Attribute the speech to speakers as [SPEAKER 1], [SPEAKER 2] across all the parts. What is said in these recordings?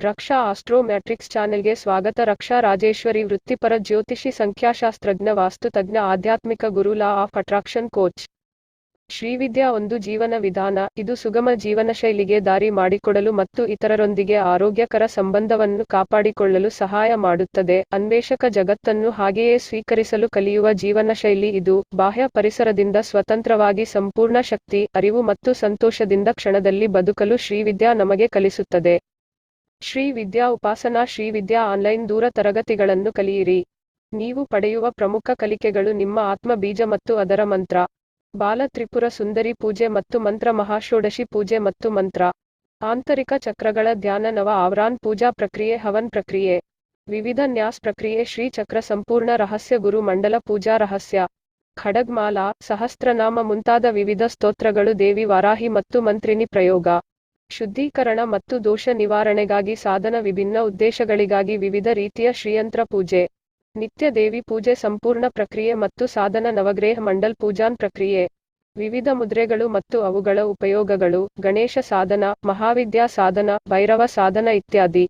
[SPEAKER 1] ರಕ್ಷಾ astro matrix ಚಾನೆಲ್ಗೆ ಸ್ವಾಗತ. ರಕ್ಷಾ ರಾಜೇಶ್ವರಿ ವೃತ್ತಿಪರ ಜ್ಯೋತಿಷಿ, ಸಂಖ್ಯಾಶಾಸ್ತ್ರಜ್ಞ, ವಾಸ್ತುತಜ್ಞ, ಆಧ್ಯಾತ್ಮಿಕ ಗುರು, law of attraction coach. Srividya ಒಂದು ಜೀವನ ವಿಧಾನ. ಇದು ಸುಗಮ ಜೀವನ ಶೈಲಿಗೆ ದಾರಿ ಮಾಡಿಕೊಡಲು ಮತ್ತು ಇತರರೊಂದಿಗೆ ಆರೋಗ್ಯಕರ ಸಂಬಂಧವನ್ನು ಕಾಪಾಡಿಕೊಳ್ಳಲು ಸಹಾಯ ಮಾಡುತ್ತದೆ. ಅನ್ವೇಷಕ ಜಗತ್ತನ್ನು ಹಾಗೆಯೇ ಸ್ವೀಕರಿಸಲು ಕಲಿಯುವ ಜೀವನಶೈಲಿ ಇದು. ಬಾಹ್ಯ ಪರಿಸರದಿಂದ ಸ್ವತಂತ್ರವಾಗಿ ಸಂಪೂರ್ಣ ಶಕ್ತಿ, ಅರಿವು ಮತ್ತು ಸಂತೋಷದಿಂದ ಕ್ಷಣದಲ್ಲಿ ಬದುಕಲು ಶ್ರೀವಿದ್ಯಾ ನಮಗೆ ಕಲಿಸುತ್ತದೆ. ಶ್ರೀ ವಿದ್ಯಾ ಉಪಾಸನಾ, ಶ್ರೀ ವಿದ್ಯಾ ಆನ್ಲೈನ್ ದೂರ ತರಗತಿಗಳನ್ನು ಕಲಿಯಿರಿ. ನೀವು ಪಡೆಯುವ ಪ್ರಮುಖ ಕಲಿಕೆಗಳು ನಿಮ್ಮ ಆತ್ಮ ಬೀಜ ಮತ್ತು ಅದರ ಮಂತ್ರ. ಬಾಲ ತ್ರಿಪುರ ಸುಂದರಿ ಪೂಜೆ ಮತ್ತು ಮಂತ್ರ, ಮಹಾಷೋಡಶಿ ಪೂಜೆ ಮತ್ತು ಮಂತ್ರ. ಆಂತರಿಕ ಚಕ್ರಗಳ ಧ್ಯಾನ, ನವ ಆವ್ರಾನ್ ಪೂಜಾ ಪ್ರಕ್ರಿಯೆ, ಹವನ್ ಪ್ರಕ್ರಿಯೆ. ವಿವಿಧ ನ್ಯಾಸ್ ಪ್ರಕ್ರಿಯೆ, ಶ್ರೀ ಚಕ್ರ ಸಂಪೂರ್ಣ ರಹಸ್ಯ ಗುರು ಮಂಡಲ ಪೂಜಾ ರಹಸ್ಯ. ಖಡಗ್ಮಾಲಾ, ಸಹಸ್ರನಾಮ ಮುಂತಾದ ವಿವಿಧ ಸ್ತೋತ್ರಗಳು ದೇವಿ ವಾರಾಹಿ ಮತ್ತು ಮಂತ್ರಿನಿ ಪ್ರಯೋಗ. ಶುದ್ಧೀಕರಣ ಮತ್ತು ದೋಷ ನಿವಾರಣೆಗಾಗಿ ಸಾಧನ ವಿಭಿನ್ನ ಉದ್ದೇಶಗಳಿಗಾಗಿ ವಿವಿಧ ರೀತಿಯ ಶ್ರೀಯಂತ್ರ ಪೂಜೆ, ನಿತ್ಯ ದೇವಿ ಪೂಜೆ, ಸಂಪೂರ್ಣ ಪ್ರಕ್ರಿಯೆ ಮತ್ತು ಸಾಧನ ನವಗ್ರಹ ಮಂಡಲ್ ಪೂಜಾನ್ ಪ್ರಕ್ರಿಯೆ, ವಿವಿಧ ಮುದ್ರೆಗಳು ಮತ್ತು ಅವುಗಳ ಉಪಯೋಗಗಳು, ಗಣೇಶ ಸಾಧನ, ಮಹಾವಿದ್ಯಾ ಸಾಧನ, ಭೈರವ ಸಾಧನ ಇತ್ಯಾದಿ.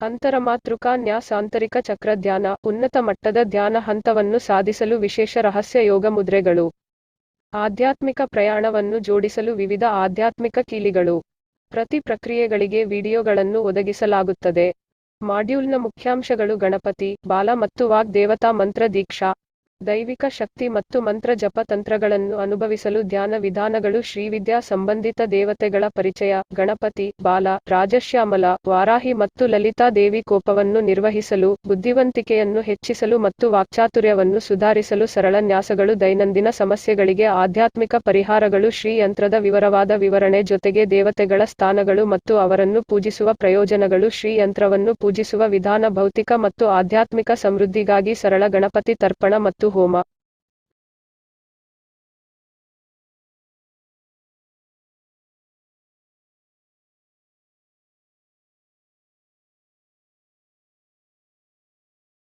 [SPEAKER 1] ಅಂತರಮಾತೃಕ ನ್ಯಾಸ್ ಆಂತರಿಕ ಚಕ್ರ ಧ್ಯಾನ, ಉನ್ನತ ಮಟ್ಟದ ಧ್ಯಾನ ಹಂತವನ್ನು ಸಾಧಿಸಲು ವಿಶೇಷ ರಹಸ್ಯ ಯೋಗ ಮುದ್ರೆಗಳು. ಆಧ್ಯಾತ್ಮಿಕ ಪ್ರಯಾಣವನ್ನು ಜೋಡಿಸಲು ವಿವಿಧ ಆಧ್ಯಾತ್ಮಿಕ ಕೀಲಿಗಳು. ಪ್ರತಿ ಪ್ರಕ್ರಿಯೆಗಳಿಗೆ ವಿಡಿಯೋಗಳನ್ನು ಒದಗಿಸಲಾಗುತ್ತದೆ. ಮಾಡ್ಯೂಲ್ನ ಮುಖ್ಯಾಂಶಗಳು ಗಣಪತಿ ಬಾಲ ಮತ್ತು ವಾಗ್ ದೇವತಾ ಮಂತ್ರ ದೀಕ್ಷಾ. ದೈವಿಕ ಶಕ್ತಿ ಮತ್ತು ಮಂತ್ರ ಜಪ ತಂತ್ರಗಳನ್ನು ಅನುಭವಿಸಲು ಧ್ಯಾನ ವಿಧಾನಗಳು ಶ್ರೀವಿದ್ಯಾ ಸಂಬಂಧಿತ ದೇವತೆಗಳ ಪರಿಚಯ, ಗಣಪತಿ, ಬಾಲ, ರಾಜಶ್ಯಾಮಲ, ವಾರಾಹಿ ಮತ್ತು ಲಲಿತಾ ದೇವಿ ಕೋಪವನ್ನು ನಿರ್ವಹಿಸಲು, ಬುದ್ಧಿವಂತಿಕೆಯನ್ನು ಹೆಚ್ಚಿಸಲು ಮತ್ತು ವಾಕ್ಚಾತುರ್ಯವನ್ನು ಸುಧಾರಿಸಲು ಸರಳ ನ್ಯಾಸಗಳು ದೈನಂದಿನ ಸಮಸ್ಯೆಗಳಿಗೆ ಆಧ್ಯಾತ್ಮಿಕ ಪರಿಹಾರಗಳು ಶ್ರೀ ಯಂತ್ರದ ವಿವರವಾದ ವಿವರಣೆ ಜೊತೆಗೆ ದೇವತೆಗಳ ಸ್ಥಾನಗಳು ಮತ್ತು ಅವರನ್ನು ಪೂಜಿಸುವ ಪ್ರಯೋಜನಗಳು ಶ್ರೀ ಯಂತ್ರವನ್ನು ಪೂಜಿಸುವ ವಿಧಾನ ಭೌತಿಕ ಮತ್ತು ಆಧ್ಯಾತ್ಮಿಕ ಸಮೃದ್ಧಿಗಾಗಿ ಸರಳ ಗಣಪತಿ ತರ್ಪಣ ಮತ್ತು Roma.